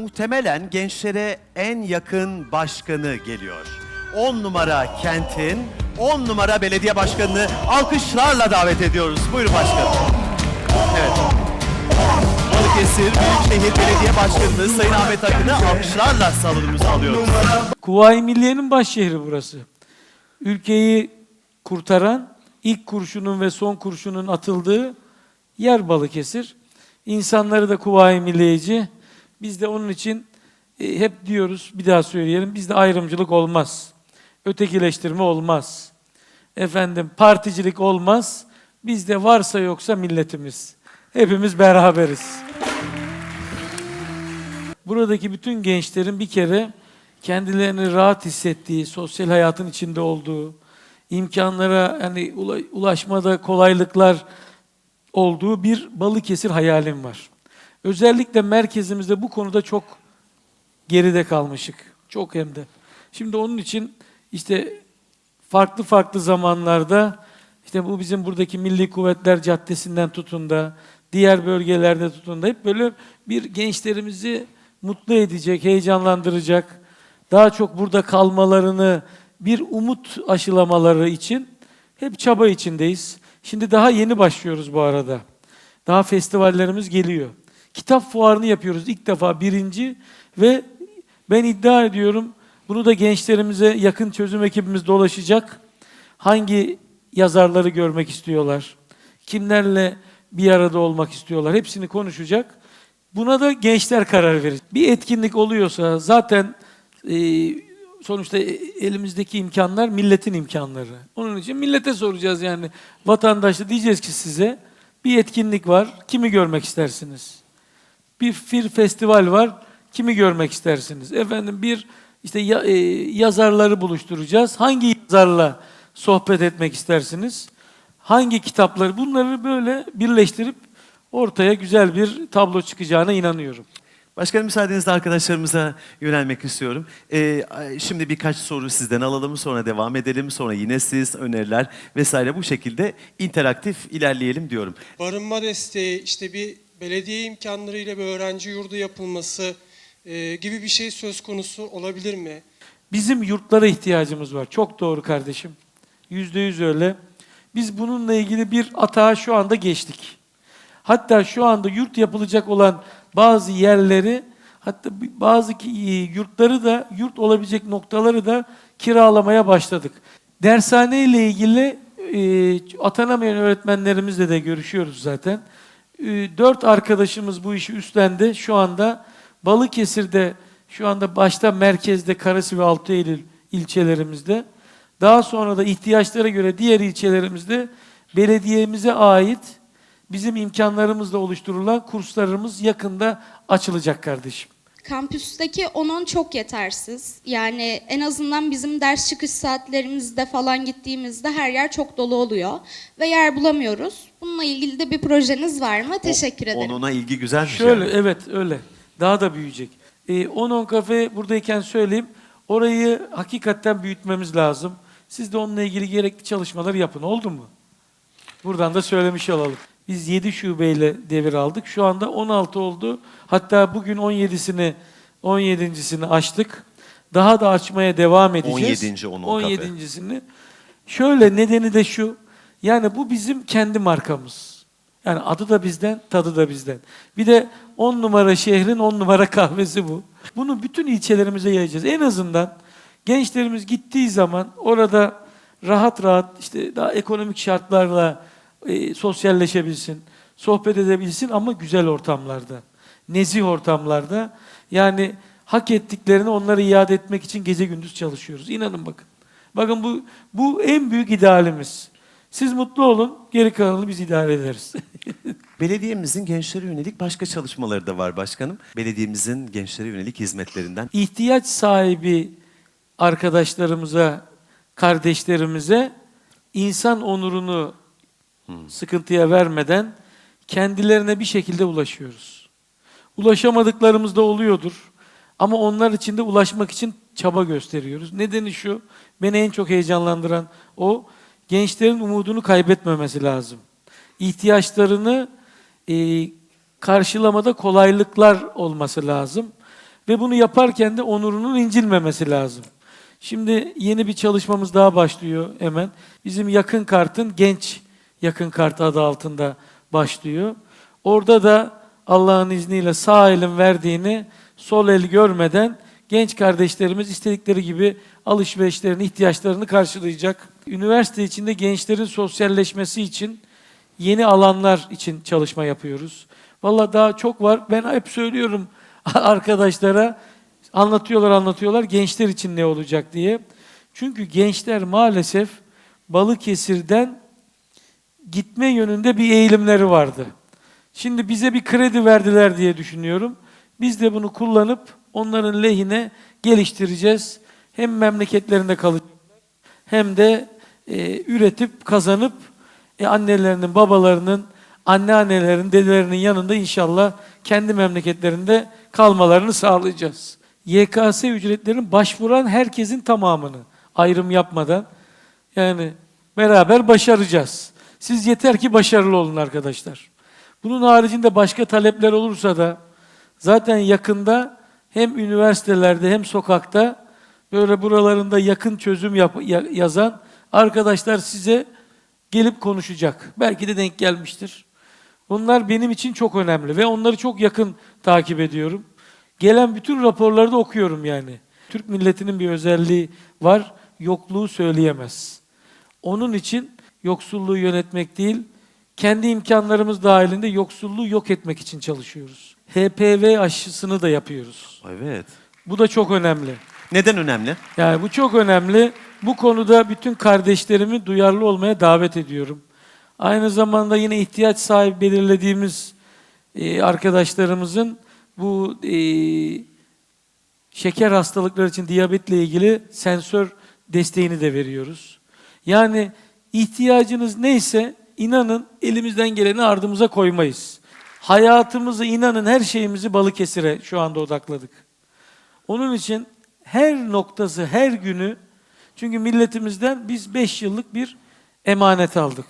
muhtemelen gençlere en yakın başkanı geliyor. 10 numara kentin 10 numara belediye başkanını alkışlarla davet ediyoruz. Buyurun başkanım. Evet. Balıkesir Büyükşehir Belediye Başkanımız Sayın Ahmet Akın'ı alkışlarla salonumuza alıyoruz. Kuvayi Milliye'nin baş şehri burası. Ülkeyi kurtaran ilk kurşunun ve son kurşunun atıldığı yer Balıkesir. İnsanları da Kuvayi Milliyeci. Biz de onun için e, hep diyoruz, bir daha söyleyelim, bizde ayrımcılık olmaz. Ötekileştirme olmaz. Efendim particilik olmaz. Bizde varsa yoksa milletimiz. Hepimiz beraberiz. Buradaki bütün gençlerin bir kere kendilerini rahat hissettiği, sosyal hayatın içinde olduğu, imkanlara yani ula- ulaşmada kolaylıklar olduğu bir Balıkesir hayalim var. Özellikle merkezimizde bu konuda çok geride kalmışık. Çok hem de. Şimdi onun için işte farklı farklı zamanlarda işte bu bizim buradaki Milli Kuvvetler Caddesi'nden tutun da diğer bölgelerde tutun da hep böyle bir gençlerimizi mutlu edecek, heyecanlandıracak, daha çok burada kalmalarını bir umut aşılamaları için hep çaba içindeyiz. Şimdi daha yeni başlıyoruz bu arada. Daha festivallerimiz geliyor. Kitap fuarını yapıyoruz ilk defa birinci ve ben iddia ediyorum bunu da gençlerimize yakın çözüm ekibimiz dolaşacak. Hangi yazarları görmek istiyorlar? Kimlerle bir arada olmak istiyorlar? Hepsini konuşacak. Buna da gençler karar verir. Bir etkinlik oluyorsa zaten e, sonuçta elimizdeki imkanlar milletin imkanları. Onun için millete soracağız yani. Vatandaşla diyeceğiz ki size bir etkinlik var. Kimi görmek istersiniz? Bir fir festival var. Kimi görmek istersiniz? Efendim bir işte ya- e, yazarları buluşturacağız. Hangi yazarla sohbet etmek istersiniz? Hangi kitapları? Bunları böyle birleştirip ortaya güzel bir tablo çıkacağına inanıyorum. Başkanım müsaadenizle arkadaşlarımıza yönelmek istiyorum. Ee, şimdi birkaç soru sizden alalım, sonra devam edelim, sonra yine siz, öneriler vesaire bu şekilde interaktif ilerleyelim diyorum. barınma desteği, işte bir belediye imkanlarıyla bir öğrenci yurdu yapılması e, gibi bir şey söz konusu olabilir mi? Bizim yurtlara ihtiyacımız var. Çok doğru kardeşim. Yüzde yüz öyle. Biz bununla ilgili bir atağa şu anda geçtik. Hatta şu anda yurt yapılacak olan bazı yerleri, hatta bazı ki- yurtları da, yurt olabilecek noktaları da kiralamaya başladık. Dershane ile ilgili e, atanamayan öğretmenlerimizle de görüşüyoruz zaten. E, dört arkadaşımız bu işi üstlendi. Şu anda Balıkesir'de, şu anda başta merkezde Karası ve Altı Eylül ilçelerimizde, daha sonra da ihtiyaçlara göre diğer ilçelerimizde belediyemize ait bizim imkanlarımızla oluşturulan kurslarımız yakında açılacak kardeşim. Kampüsteki 10-10 çok yetersiz. Yani en azından bizim ders çıkış saatlerimizde falan gittiğimizde her yer çok dolu oluyor. Ve yer bulamıyoruz. Bununla ilgili de bir projeniz var mı? Teşekkür ederim. Onuna ilgi güzelmiş. Şöyle yani. evet öyle. Daha da büyüyecek. Ee, 10-10 kafe buradayken söyleyeyim. Orayı hakikaten büyütmemiz lazım. Siz de onunla ilgili gerekli çalışmaları yapın. Oldu mu? Buradan da söylemiş olalım. Biz 7 şubeyle devir aldık. Şu anda 16 oldu. Hatta bugün 17'sini 17.sini açtık. Daha da açmaya devam edeceğiz. 17. 10 kafe. 17.sini. Şöyle nedeni de şu. Yani bu bizim kendi markamız. Yani adı da bizden, tadı da bizden. Bir de 10 numara şehrin 10 numara kahvesi bu. Bunu bütün ilçelerimize yayacağız. En azından gençlerimiz gittiği zaman orada rahat rahat işte daha ekonomik şartlarla e, sosyalleşebilsin, sohbet edebilsin ama güzel ortamlarda, nezih ortamlarda. Yani hak ettiklerini onlara iade etmek için gece gündüz çalışıyoruz. İnanın bakın. Bakın bu bu en büyük idealimiz. Siz mutlu olun, geri kalanını biz idare ederiz. Belediyemizin gençlere yönelik başka çalışmaları da var başkanım. Belediyemizin gençlere yönelik hizmetlerinden. ihtiyaç sahibi arkadaşlarımıza, kardeşlerimize insan onurunu sıkıntıya vermeden kendilerine bir şekilde ulaşıyoruz. Ulaşamadıklarımız da oluyordur. Ama onlar için de ulaşmak için çaba gösteriyoruz. Nedeni şu, beni en çok heyecanlandıran o, gençlerin umudunu kaybetmemesi lazım. İhtiyaçlarını e, karşılamada kolaylıklar olması lazım. Ve bunu yaparken de onurunun incilmemesi lazım. Şimdi yeni bir çalışmamız daha başlıyor hemen. Bizim yakın kartın genç yakın kart adı altında başlıyor. Orada da Allah'ın izniyle sağ elin verdiğini sol el görmeden genç kardeşlerimiz istedikleri gibi alışverişlerini, ihtiyaçlarını karşılayacak. Üniversite içinde gençlerin sosyalleşmesi için yeni alanlar için çalışma yapıyoruz. Valla daha çok var. Ben hep söylüyorum arkadaşlara. Anlatıyorlar anlatıyorlar gençler için ne olacak diye. Çünkü gençler maalesef Balıkesir'den gitme yönünde bir eğilimleri vardı. Şimdi bize bir kredi verdiler diye düşünüyorum. Biz de bunu kullanıp onların lehine geliştireceğiz. Hem memleketlerinde kalacaklar hem de e, üretip kazanıp e, annelerinin, babalarının, anneannelerin, dedelerinin yanında inşallah kendi memleketlerinde kalmalarını sağlayacağız. YKS ücretlerin başvuran herkesin tamamını ayrım yapmadan yani beraber başaracağız. Siz yeter ki başarılı olun arkadaşlar. Bunun haricinde başka talepler olursa da zaten yakında hem üniversitelerde hem sokakta böyle buralarında yakın çözüm yap- ya- yazan arkadaşlar size gelip konuşacak. Belki de denk gelmiştir. Bunlar benim için çok önemli ve onları çok yakın takip ediyorum. Gelen bütün raporları da okuyorum yani. Türk milletinin bir özelliği var, yokluğu söyleyemez. Onun için yoksulluğu yönetmek değil, kendi imkanlarımız dahilinde yoksulluğu yok etmek için çalışıyoruz. HPV aşısını da yapıyoruz. Evet. Bu da çok önemli. Neden önemli? Yani bu çok önemli. Bu konuda bütün kardeşlerimi duyarlı olmaya davet ediyorum. Aynı zamanda yine ihtiyaç sahibi belirlediğimiz e, arkadaşlarımızın bu e, şeker hastalıkları için diyabetle ilgili sensör desteğini de veriyoruz. Yani ihtiyacınız neyse inanın elimizden geleni ardımıza koymayız. Hayatımızı inanın her şeyimizi Balıkesir'e şu anda odakladık. Onun için her noktası, her günü çünkü milletimizden biz beş yıllık bir emanet aldık.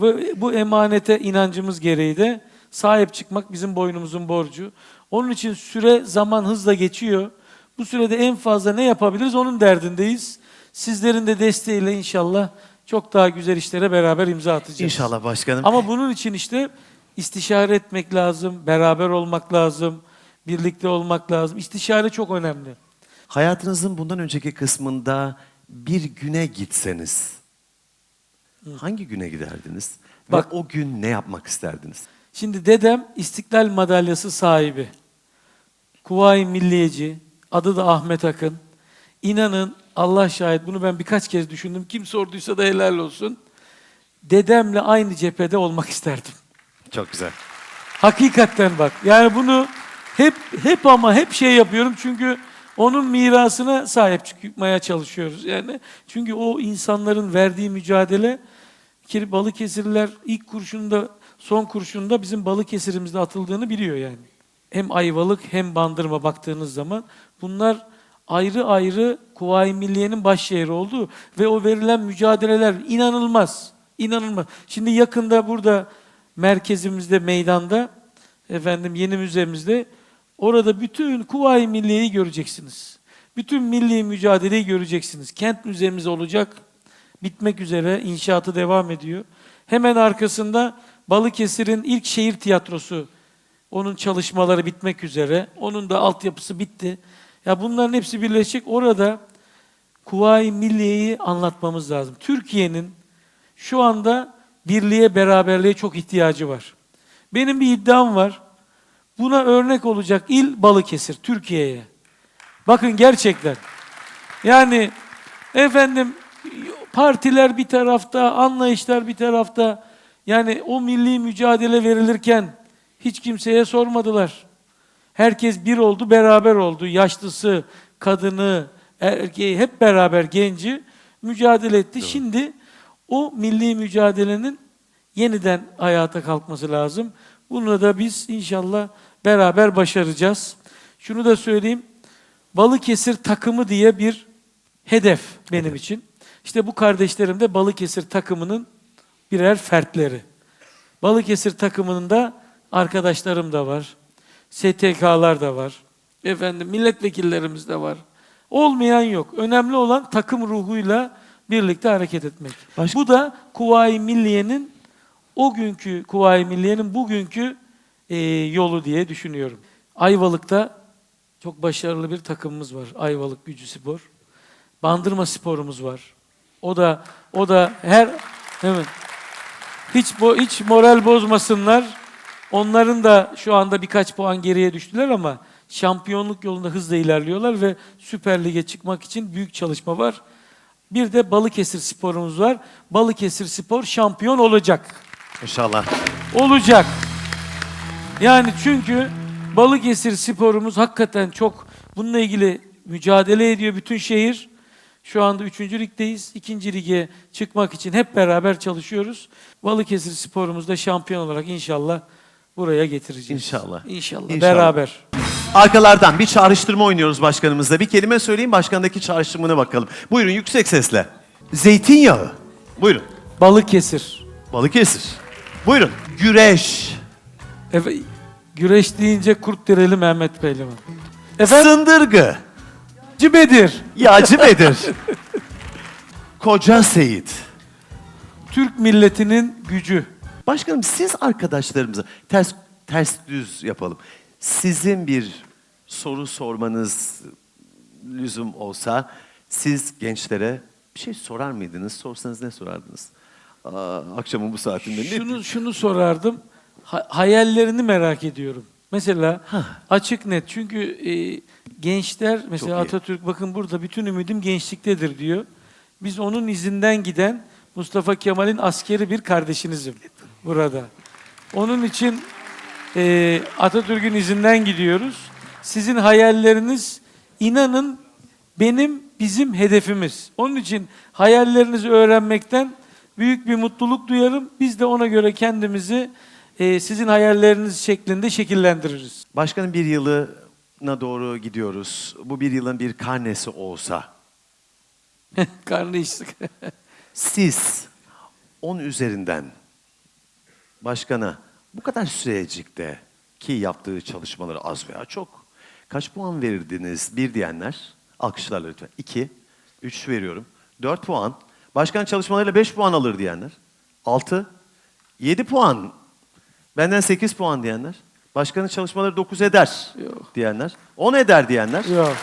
Ve bu emanete inancımız gereği de sahip çıkmak bizim boynumuzun borcu. Onun için süre, zaman hızla geçiyor. Bu sürede en fazla ne yapabiliriz onun derdindeyiz. Sizlerin de desteğiyle inşallah çok daha güzel işlere beraber imza atacağız. İnşallah başkanım. Ama bunun için işte istişare etmek lazım, beraber olmak lazım, birlikte olmak lazım. İstişare çok önemli. Hayatınızın bundan önceki kısmında bir güne gitseniz hangi güne giderdiniz? Bak- Ve o gün ne yapmak isterdiniz? Şimdi dedem İstiklal Madalyası sahibi. Kuvayi Milliyeci, adı da Ahmet Akın. İnanın Allah şahit bunu ben birkaç kez düşündüm. Kim sorduysa da helal olsun. Dedemle aynı cephede olmak isterdim. Çok güzel. Hakikaten bak. Yani bunu hep hep ama hep şey yapıyorum çünkü onun mirasına sahip çıkmaya çalışıyoruz. Yani çünkü o insanların verdiği mücadele ki Balıkesirliler ilk kurşunda son kurşunda bizim Balıkesir'imizde atıldığını biliyor yani. Hem Ayvalık hem Bandırma baktığınız zaman bunlar ayrı ayrı Kuvayi Milliye'nin baş şehri oldu ve o verilen mücadeleler inanılmaz. İnanılmaz. Şimdi yakında burada merkezimizde meydanda efendim yeni müzemizde orada bütün Kuvayi Milliye'yi göreceksiniz. Bütün milli mücadeleyi göreceksiniz. Kent müzemiz olacak. Bitmek üzere. inşaatı devam ediyor. Hemen arkasında Balıkesir'in ilk şehir tiyatrosu. Onun çalışmaları bitmek üzere. Onun da altyapısı bitti. Ya bunların hepsi birleşecek. Orada Kuvayi Milliye'yi anlatmamız lazım. Türkiye'nin şu anda birliğe, beraberliğe çok ihtiyacı var. Benim bir iddiam var. Buna örnek olacak il Balıkesir, Türkiye'ye. Bakın gerçekten. Yani efendim partiler bir tarafta, anlayışlar bir tarafta. Yani o milli mücadele verilirken hiç kimseye sormadılar. Herkes bir oldu, beraber oldu. Yaşlısı, kadını, erkeği hep beraber genci mücadele etti. Şimdi o milli mücadelenin yeniden hayata kalkması lazım. Bunu da biz inşallah beraber başaracağız. Şunu da söyleyeyim. Balıkesir takımı diye bir hedef benim için. İşte bu kardeşlerim de Balıkesir takımının birer fertleri. Balıkesir takımının da arkadaşlarım da var. STK'lar da var. Efendim milletvekillerimiz de var. Olmayan yok. Önemli olan takım ruhuyla birlikte hareket etmek. Baş- Bu da Kuvayi Milliye'nin o günkü Kuvayi Milliye'nin bugünkü e, yolu diye düşünüyorum. Ayvalık'ta çok başarılı bir takımımız var. Ayvalık Gücü Spor. Bandırma sporumuz var. O da o da her evet. Hiç bo, hiç moral bozmasınlar. Onların da şu anda birkaç puan geriye düştüler ama şampiyonluk yolunda hızla ilerliyorlar ve Süper Lig'e çıkmak için büyük çalışma var. Bir de Balıkesir sporumuz var. Balıkesir spor şampiyon olacak. İnşallah. Olacak. Yani çünkü Balıkesir sporumuz hakikaten çok bununla ilgili mücadele ediyor bütün şehir. Şu anda 3. ligdeyiz. 2. lige çıkmak için hep beraber çalışıyoruz. Balıkesir sporumuz da şampiyon olarak inşallah buraya getireceğiz. İnşallah. İnşallah. İnşallah. Beraber. Arkalardan bir çağrıştırma oynuyoruz başkanımızla. Bir kelime söyleyin başkandaki çağrıştırmana bakalım. Buyurun yüksek sesle. Zeytinyağı. Buyurun. Balıkesir. Balıkesir. Buyurun. Güreş. Efe, güreş deyince kurt dereli Mehmet Pehlivan. Efendim? Sındırgı. Cibedir. Yağcı Bedir. Koca Seyit. Türk milletinin gücü. Başkanım siz arkadaşlarımıza ters ters düz yapalım. Sizin bir soru sormanız lüzum olsa siz gençlere bir şey sorar mıydınız? Sorsanız ne sorardınız? Aa, akşamın bu saatinde ne? Şunu şunu sorardım. Ha- hayallerini merak ediyorum. Mesela açık net çünkü e, gençler mesela. Atatürk bakın burada bütün ümidim gençliktedir diyor. Biz onun izinden giden Mustafa Kemal'in askeri bir kardeşinizim burada. Onun için e, Atatürk'ün izinden gidiyoruz. Sizin hayalleriniz inanın benim bizim hedefimiz. Onun için hayallerinizi öğrenmekten büyük bir mutluluk duyarım. Biz de ona göre kendimizi e, sizin hayalleriniz şeklinde şekillendiririz. Başkanım bir yılına doğru gidiyoruz. Bu bir yılın bir karnesi olsa Karnı içtik. siz 10 üzerinden başkana bu kadar sürecikte ki yaptığı çalışmaları az veya çok kaç puan verirdiniz? Bir diyenler alkışlarla lütfen. İki, üç veriyorum. Dört puan. Başkan çalışmalarıyla beş puan alır diyenler. Altı, yedi puan. Benden sekiz puan diyenler. Başkanın çalışmaları dokuz eder Yok. diyenler. On eder diyenler. Yok.